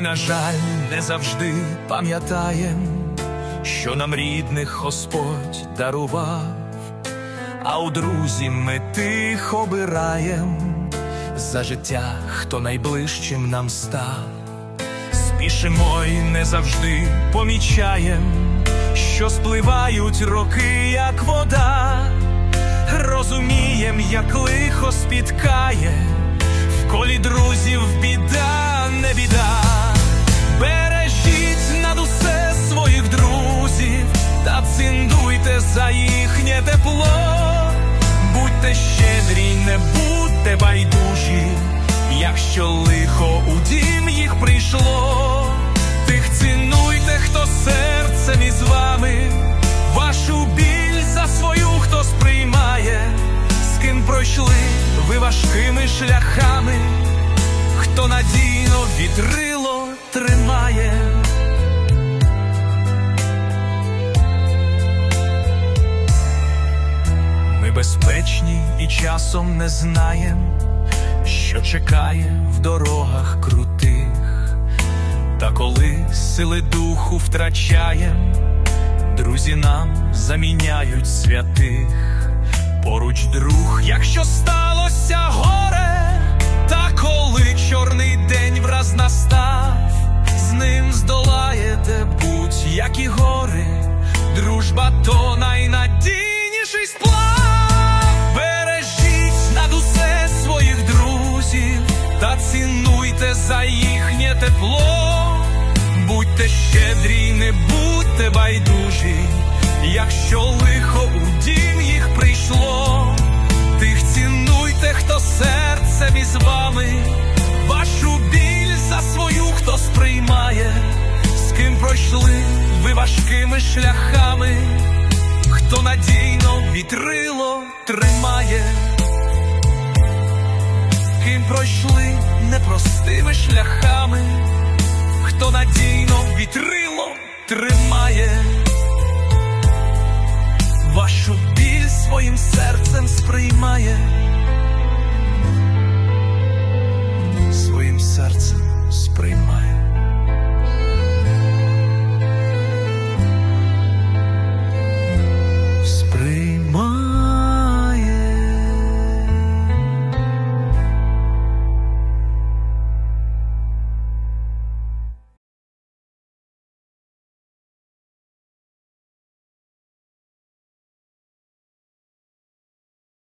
на жаль, не завжди пам'ятаєм, що нам рідних Господь дарував, а у друзі ми тих обираєм за життя, хто найближчим нам став. Спішимо й не завжди помічаєм, що спливають роки, як вода. Розумієм, як лихо спіткає, в колі друзів біда, не біда. Тепло. Будьте щедрі, не будьте байдужі, якщо лихо у дім їх прийшло, тих цінуйте, хто серцем із вами, вашу біль за свою хто сприймає, з ким пройшли ви важкими шляхами, хто надійно вітрило тримає. Ми безпечні і часом не знаєм, що чекає в дорогах крутих, та коли сили духу втрачаєм, друзі нам заміняють святих, поруч друг, якщо сталося горе, та коли чорний день враз настав, з ним здолаєте будь-які гори, дружба то найнадійніший тепло. Будьте щедрі, не будьте байдужі, якщо лихо у дім їх прийшло, тих цінуйте, хто серцем із вами, вашу біль за свою хто сприймає, з ким пройшли ви важкими шляхами, хто надійно вітрило тримає, ким пройшли непростими шляхами, хто надійно вітрило тримає вашу біль своїм серцем сприймає, своїм серцем сприймає. Сприймає.